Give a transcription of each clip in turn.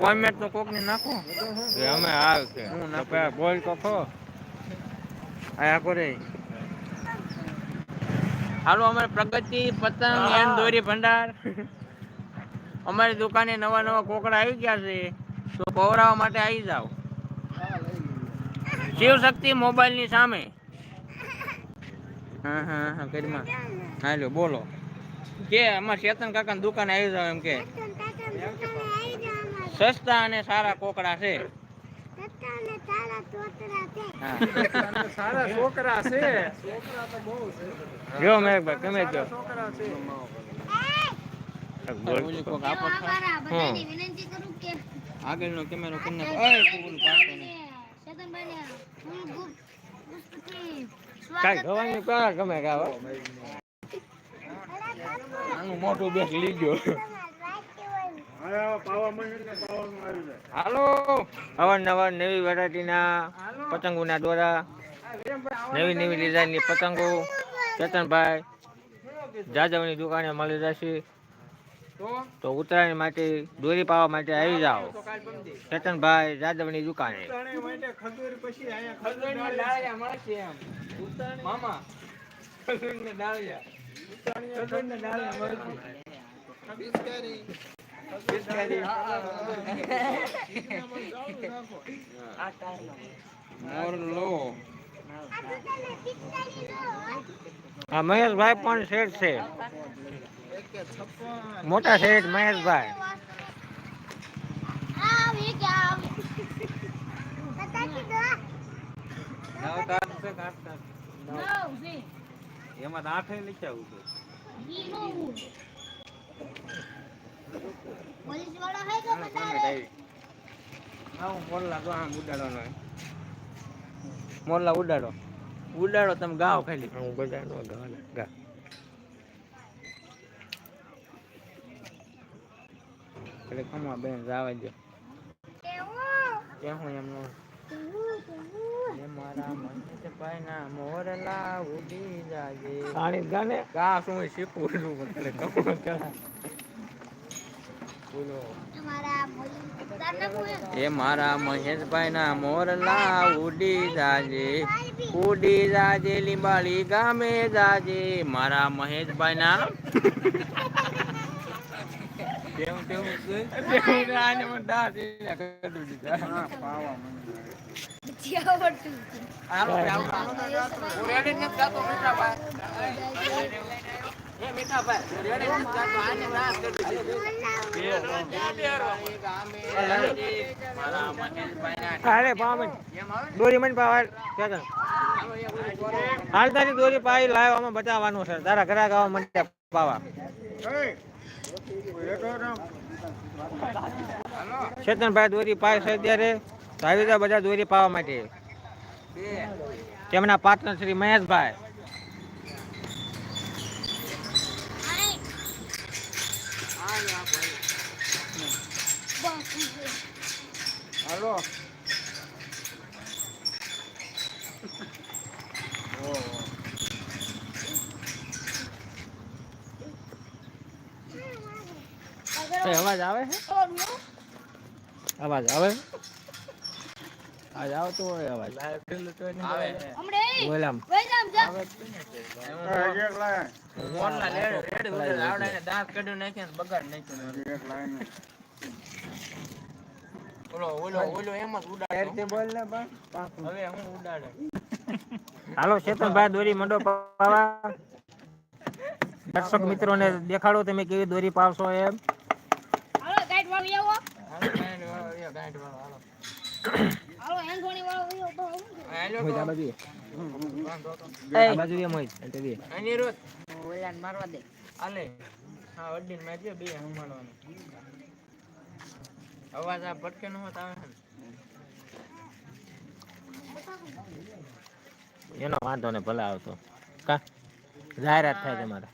Comment તો કોક ને નાખો અમે આવ છે. હું ના બોલ તો ખો. આયા કરે. હાલો અમારે પ્રગતિ પતંગ એન્ડ દોરી ભંડાર. અમારી દુકાને નવા નવા કોકડા આવી ગયા છે. તો પવરાવા માટે આવી જાઓ. શિવ શક્તિ મોબાઈલની સામે. હા હા હા કરીમાં હાલો બોલો. કે અમાર ચેતન કાકા દુકાને આવી જાવ એમ કે. સસ્તા અને સારા કોકડા છે. હા. સારા છોકરા છે જો મેઘભાઈ તમે જો છોકરા છે ઓલી કોક આપો છો. બધાની વિનંતી કરું કે આગળનો કેમેરો કરી ઓય કાંઈ સ્વાગત ગવાની કયા ગમે હો. આનું મોટું બેગ લીજો હવે પાવા મને પાવાનું આવી જાય હાલો. અવારનવાર નવી વેરાયટીના પતંગોના દોરા નવી નવી ડિઝાઇનની પતંગો ચેતનભાઈ જાદવની દુકાને મળી જશે તો? ઉત્તરાયણ માટે દોરી પાવા માટે આવી જાઓ. ચેતનભાઈ જાદવની દુકાને. મામા ખજૂર ને ડાળિયા ખજૂર ખજૂરને ડાળિયા આ મહેશભાઈ પણ શેઠ છે. મોટા શેઠ મહેશભાઈ. એમાં આઠે લખ્યા છે પોલીસ વાળો હે કે બતાવે આવો. મોરલા તો આમ ઉડાડવાનો મોરલા ઉડાડો. ઉડાડો તમે ગાઓ ખાલી. હું બજાર નો ગા. એટલે ખમવા બેન જવા દો કેવું? કે હું એમનો? કેવું કેવું? મારા મનીષ ભાઈ ના મોરલા ઉડી જાજે. પાણી ગાને? ગા શું શીખવું છું એટલે કમો કરા બોલો તમારા પોલીસ તારને પૂછે એ મારા મહેશભાઈ ના મોરલા ઉડી જાજે ઉડી જાજે લીંબાળી ગામે જાજે. મારા મહેશભાઈ. ના કેવું અરે પાવન દોરી મને પાવ હાલ. તારી દોરી પાઈ લાવ આમાં બતાવવાનું છે. તારા ઘરા ગાવા માટે પાવા. ચેતનભાઈ દોરી પાય છે ત્યારે તો આવી બધા દોરી પાવા માટે. તેમના પાર્ટનર શ્રી મહેશભાઈ. હાલો. અવાજ આવે છે? અવાજ આવે આજ આવતો હોય અવાજ. બોલામ. દાંત કાઢી નાખ્યા બગાડ નાખ્યો ઓલો ઓલો ઓલો એમ જ ઉડાડે બોલ ને હવે હું ઉડાડે. હાલો ચેતનભાઈ દોરી મંડો પાવા દર્શક મિત્રોને દેખાડો તમે કેવી દોરી પાવશો એમ. હાલો. એનો વાંધો ને ભલે આવતો. કા? જાહેરાત થાય તમારે.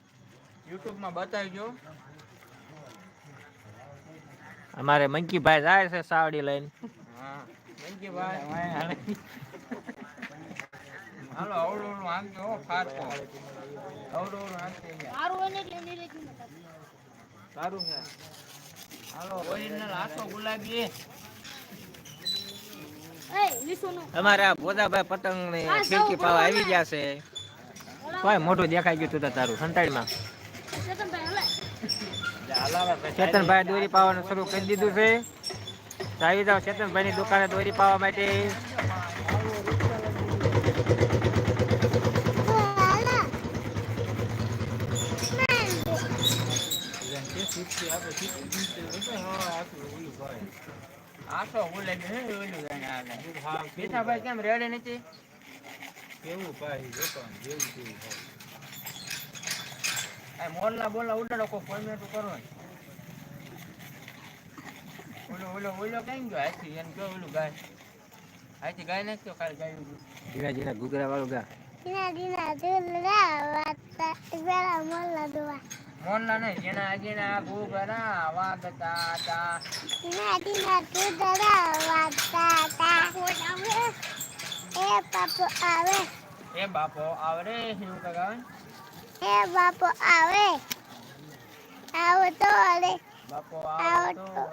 યુટ્યુબમાં બતાવજો અમારે મંકીભાઈ જાય છે સાવડી લઈને. હા મંકીભાઈ હાલો આંકજો હો ફાટકો. અવળું અવળું સારું હોય એટલે નિરેખી સારું છે. હાલો ઓરિજિનલ આસો ગુલાબી. અમારા ભોદાભાઈ પતંગની ખીડકી પાવા આવી ગયા છે. કોઈ મોટું દેખાઈ ગયું તું તો તારું સંતાડી માં ચેતનભાઈ દોરી પાવાનું શરૂ કરી દીધું છે. તો આવી જાઓ ચેતનભાઈ ની દુકાને દોરી પાવા માટે કેમ રેડી નથી આ મોરલા બોલા ઉડાડો, કોઈ ફોર્મેટ કરો ને. ઓલો ઓલો ઓલો કઈ ગયો. હાથી એને કયો ઓલું ગાય. હાથી ગાય નાખ્યો ખાલી ગાય જીના જીના ગુગરા વાળું ગા. દિના દિના દુલરા વાતા વેલા મોલ્લા દુવા મોરલા નહીં જેના આજના ગુગરા વાગતા તા. દુલરા વાતા તા. એ પાપો આવે. એ બાપો આવરે શું કગાવે એ બાપો આવે. આવો તો અરે બાપો તા.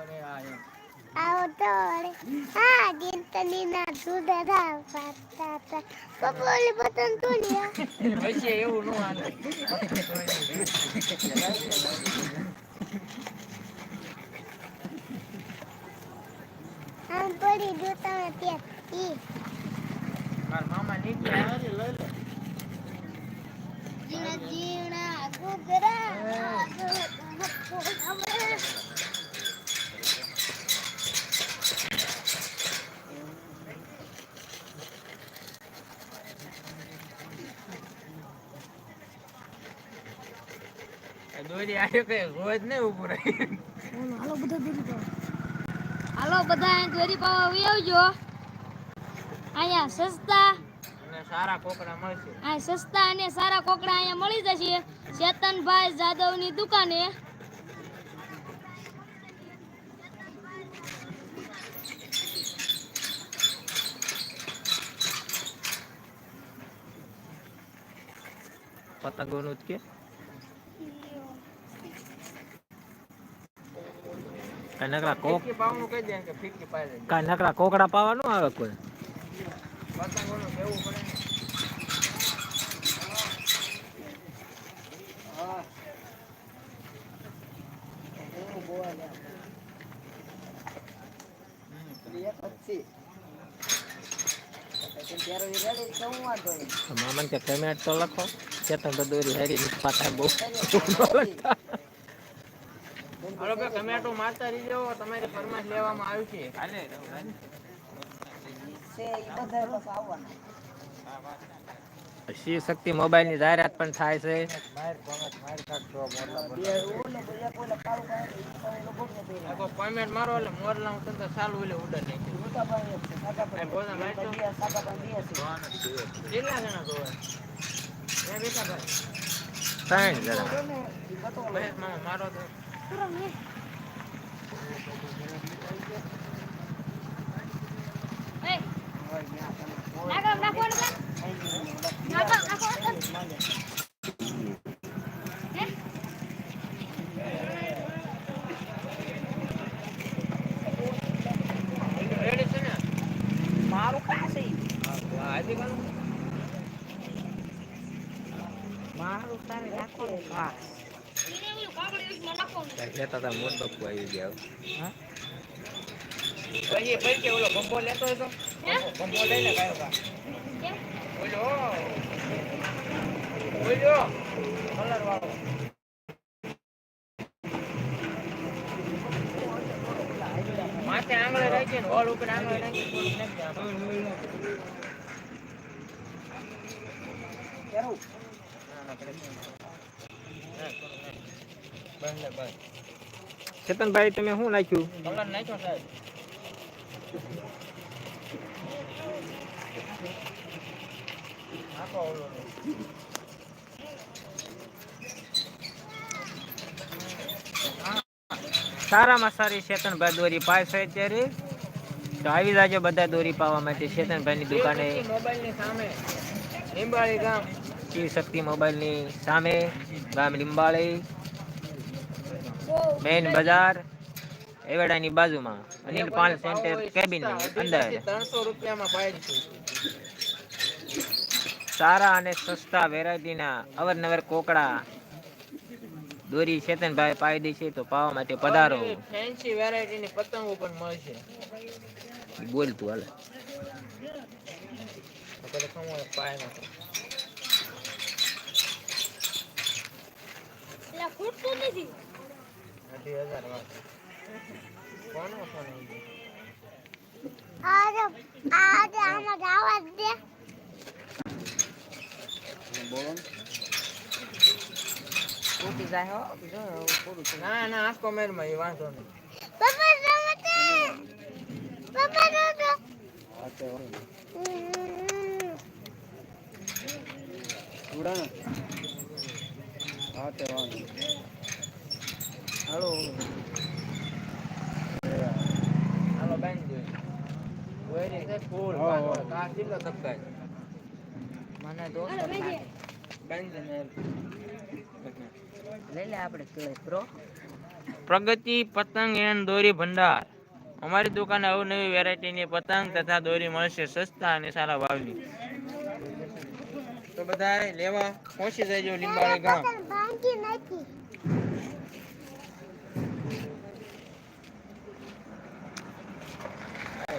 પછી એવું નું આમ પડી દો તમે ત્યાં. ઈ. મારા મામા નીચે આવે લઈ લે. જીણા જીણા ગુગરા આ દોરી આવ્યો કે રોજ નહીં ઊભું રહી? હાલો બધા દોરી પાવા હાલો બધા દોરી પાવા આવી આવજો. અહીંયા સસ્તા અને સારા કોકડા મળશે. આ સસ્તા અને સારા કોકડા અહીંયા મળી જશે. ચેતનભાઈ જાદવની દુકાને. પતંગોનું જ કે કાંઈ નકરા કોક પાવાનું કહી દે કે ફીકી પાઈ દે. કાંઈ નકરા કોકડા પાવાનું આવે કોઈ? મામન કે પેમેન્ટ તો લખો. ચેતન તો દોરી હેરી પાટા બહુ હાલો બે ટમેટો મારતા રહી તમારી ફરમાશ લેવામાં આવી છે. હાલે શિવ શક્તિ મોબાઈલની જાહેરાત પણ થાય છે. મારો એટલે મોરલા હું તને સાલ ઉલે કેટલા જણા જોવે? એ ભાઈ ત્રણ જણા મારો તો નાખો નાખો નાખો નાખો હે રેડી છે ને મારું પાસે આજે કાલ મારું તારે રાખવાનું ખાસ એને ઓલું કાગળ યુઝમાં નાખવાનું કહેતા હતા મોટ બાપુ આવી ગયા હા પછી પછી ઓલો બંબો લેતો હતો હે બંબો લઈને ગયો કા કેમ ઓલો ઓલો કલર વાળો માથે આંગળે રાખીને હોલ ઉપર આંગળે રાખીને થોડુંક ચેતનભાઈ તમે શું નાખ્યું? કલર નાખ્યો સાહેબ. સારામાં સારી શેતનભાઈ દોરી પાસે અત્યારે. તો આવી જાજો બધા દોરી પાવા માટે ચેતનભાઈની દુકાને. મોબાઈલની સામે. લીંબાળી ગામ. શિવ શક્તિ મોબાઈલની સામે ગામ લીંબાળી. મેઇન બજાર એવડાની બાજુમાં. અનિલ પાલ સેન્ટર કેબિન અંદર. ત્રણસો રૂપિયામાં પાડી સારા અને સસ્તા વેરાયટીના અવરનવર કોકડા. દોરી ચેતનભાઈ પાઈ દે છે તો પાવા માટે પધારો. ફેન્સી વેરાયટીની પતંગો પણ મળશે બોલ તું હાલ. પાય નાખો નથી. અઢી હજાર વાત કોનો ફોન આમાં આવાજ દે. જાય હો પૂરું છે. ના ના આખો મેરમાં એ વાંધો નહીં. પપ્પા રમતે પપ્પા રમતે હાલો. હાલો બેન જોઈ. વેરી છે ફૂલ કા કેટલો ધક્કાય મને દોસ્ત બેન. ને લઈ લે આપણે ક્લે બ્રો પ્રગતિ પતંગ એન્ડ દોરી ભંડાર. અમારી દુકાને અવનવી વેરાયટીની પતંગ તથા દોરી મળશે સસ્તા અને સારા ભાવની. તો બધા લેવા પહોંચી જજો લીંબાળી ગામ. બાકી નથી અરે મામા પેમેન્ટ મારો તો પેમેન્ટ પૂરું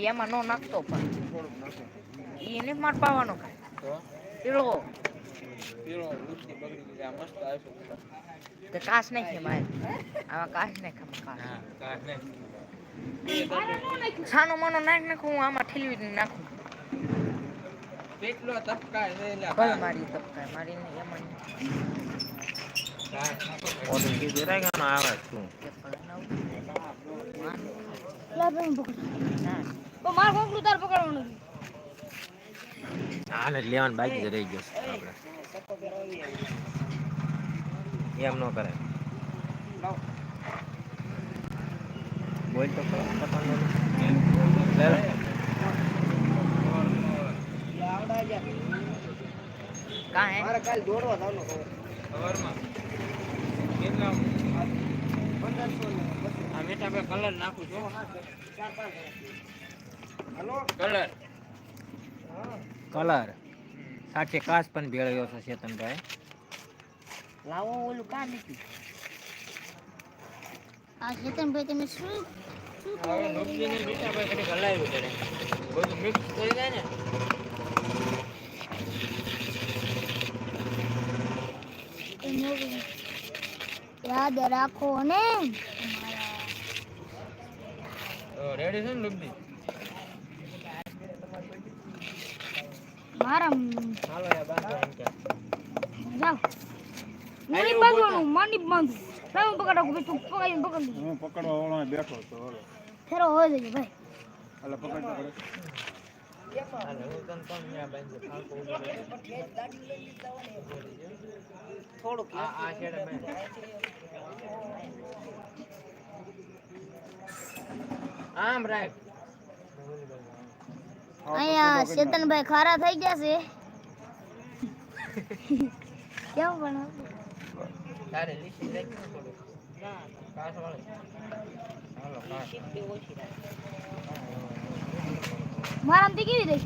એમાં નો નાખતો પણ. એને માર પાવાનો પીળો. કાચ નાખી મારે આમાં કાશ નાખ આમાં હા કાઢ ને કાચ છાનો માનો નાખ નાખું હું આમાં ઠેલવી નાખું. કેટલો તપકાય મારી તપકાય મારી એમાં શું તે ભલે ના લાભ પકડ ના તો માર કોકડું તાર પકડવાનું નથી આને જ લેવાનું બાકી જ રહી ગયો છે આપણે એમ ન કરે બોલ તો ખરો પતંગોનું. લે લે. કાં મારે કાલ દોડવા જવાનું સવારમાં કેટલા આ કલર. નાખું છું કલર કલર સાથે કાચ પણ ભેળવ્યો છે ચેતનભાઈ લાવો ઓલું કા નીકળ્યું? આ ચેતનભાઈ તમે શું શું હવે નુકસીને મીઠા પે ઘડીક હલાવ્યું ત્યારે બધું મિક્સ થઈ જાય ને. યાદ રાખો ને. રેડી છે ને લુગડી? મારા હાલો યાર બાંધો જાવ મની બાંધવાનું માની બાંધું. તમે પકડો કે તું પકડી પકડી. હું પકડવા વાળો બેઠો તો હાલો. ફેરો હોય જજો ભાઈ. એટલે પકડતા પકડ થોડુંક આ છેડે આમ રાખ અહીંયા ચેતનભાઈ ખારા થઈ ગયા છે કેમ પણ તારે લીસી રાખ ને. કાચ વાળી. હાલો કાસ રહી થી કેવી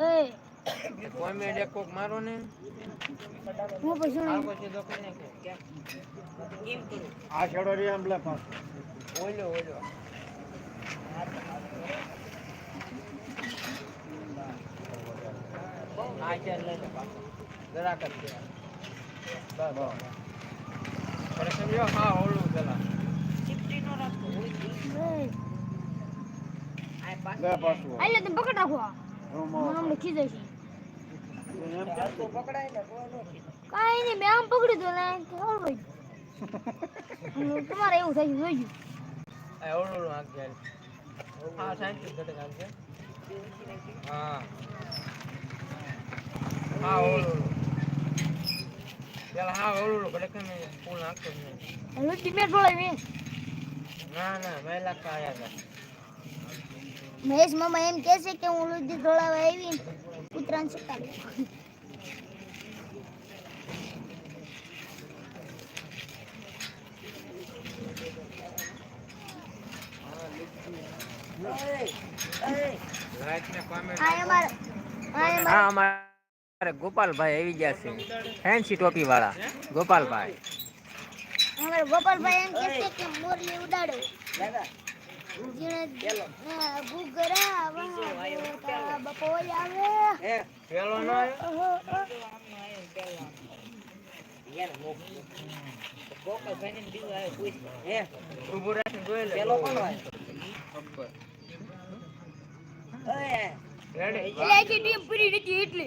એ એક કોક મારો ને હું પછી આખો સીધો કરી નાખે. કેમ? આ છેડો રે આમ લે પાછો ઓલો ઓલો આ ચાર લઈ લે પાછો. જરાક જ છે. બસ. સમજો હા ઓલું પેલા હાલ તમારે એવું થઈ ગયું જોઈ જાય. હા સાયન્ટિસ્ટ ઘટક હા હા ઓલું ઓલું. હા ઓલું ખરેખર મેં ફૂલ નાખતો મેં ઢોળાવી ના ના મેં કાયા હતા. મહેશ મામા એમ કહે છે કે હું લુચી ઢોળાવા આવી ઉત્તરાયણ શીખાડું લાઈટ ને કોમેન્ટ આ અમારે આ અમારે હા અમારે ગોપાલભાઈ આવી ગયા છે. ફેન્સી ટોપી વાળા ગોપાલભાઈ. અમારે ગોપાલભાઈ એમ કહે છે કે મોરલી ઉડાડો. એટલે.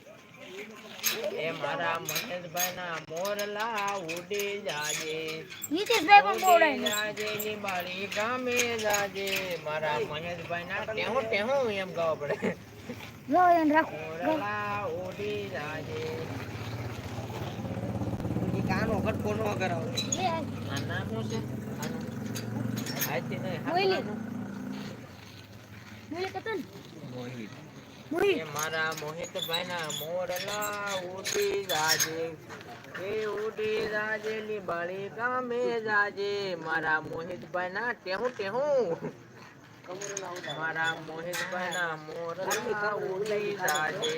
એ મારા મહેશભાઈ ના મોરલા ઉડી જાજે. નીતિશભાઈ પણ બોવડાય જાજે ની બાળી ગામે જાજે. મારા મહેશભાઈ ના ટેહો ટેહો એમ ગાવા પડે. લો એને રાખો. મોરલા ઉડી જાજે. લે આ. આ નામ શું છે. આનું. આજથી નહીં મોહિત મોહિત. એ મારા. મોહિતભાઈ ના મોરલા ઉડી જાજે, એ ઉડી જાજે ની બાળી ગામે જાજે. મારા મોહિતભાઈ ના ટેહું ટેહું. મારા મોહિતભાઈ ના મોરલા ઉડી જાજે.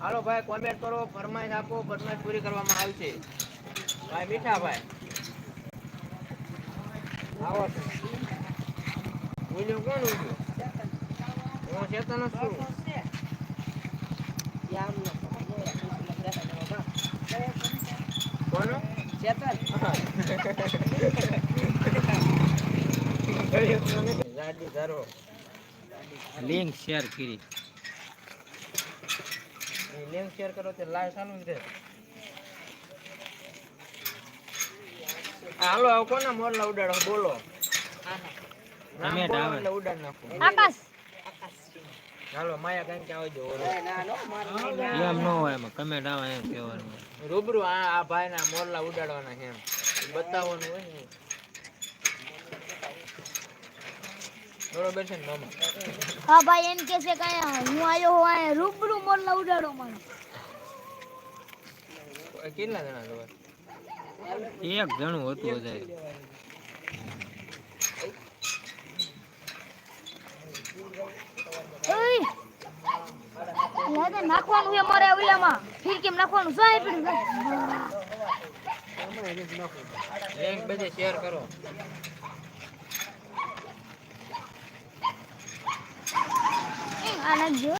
હાલો ભાઈ કોમેન્ટ કરો, ફરમાઈશ આપો, ફરમાઈશ પૂરી કરવામાં આવશે ભાઈ, મીઠા ભાઈ. આવો બોલ્યું કોણ ઉડ્યું હું ચેતન છું કોનું ગાડી લિંક શેર કરી. લિંક શેર કરો તે લાઈવ ચાલુ છે હાલો આવો કોના મોરલા ઉડાડો બોલો. Comment બોલો ઉડાડ નાખો? આકાશ હાલો માયા કઈ કે આવજો એમ ન હોય એમાં કમેન્ટ આવે એમ કહેવાનું. રૂબરૂ આ આ ભાઈ મોરલા ઉડાડવાના છે એમ. બતાવવાનું હોય ને. બરોબર છે ને મામા. હા ભાઈ એમ કે છે કે અહીંયા હું આવ્યો હોય રૂબરૂ મોરલા ઉડાડો મને. કેટલા જણા જોવે? એક જણું હતું વધારે ઓય લાગે નાખવાનું છે મારે ઓલામાં. ફીર કેમ નાખવાનું? સાહેબ લિંક બધે શેર કરો. આ નાખજો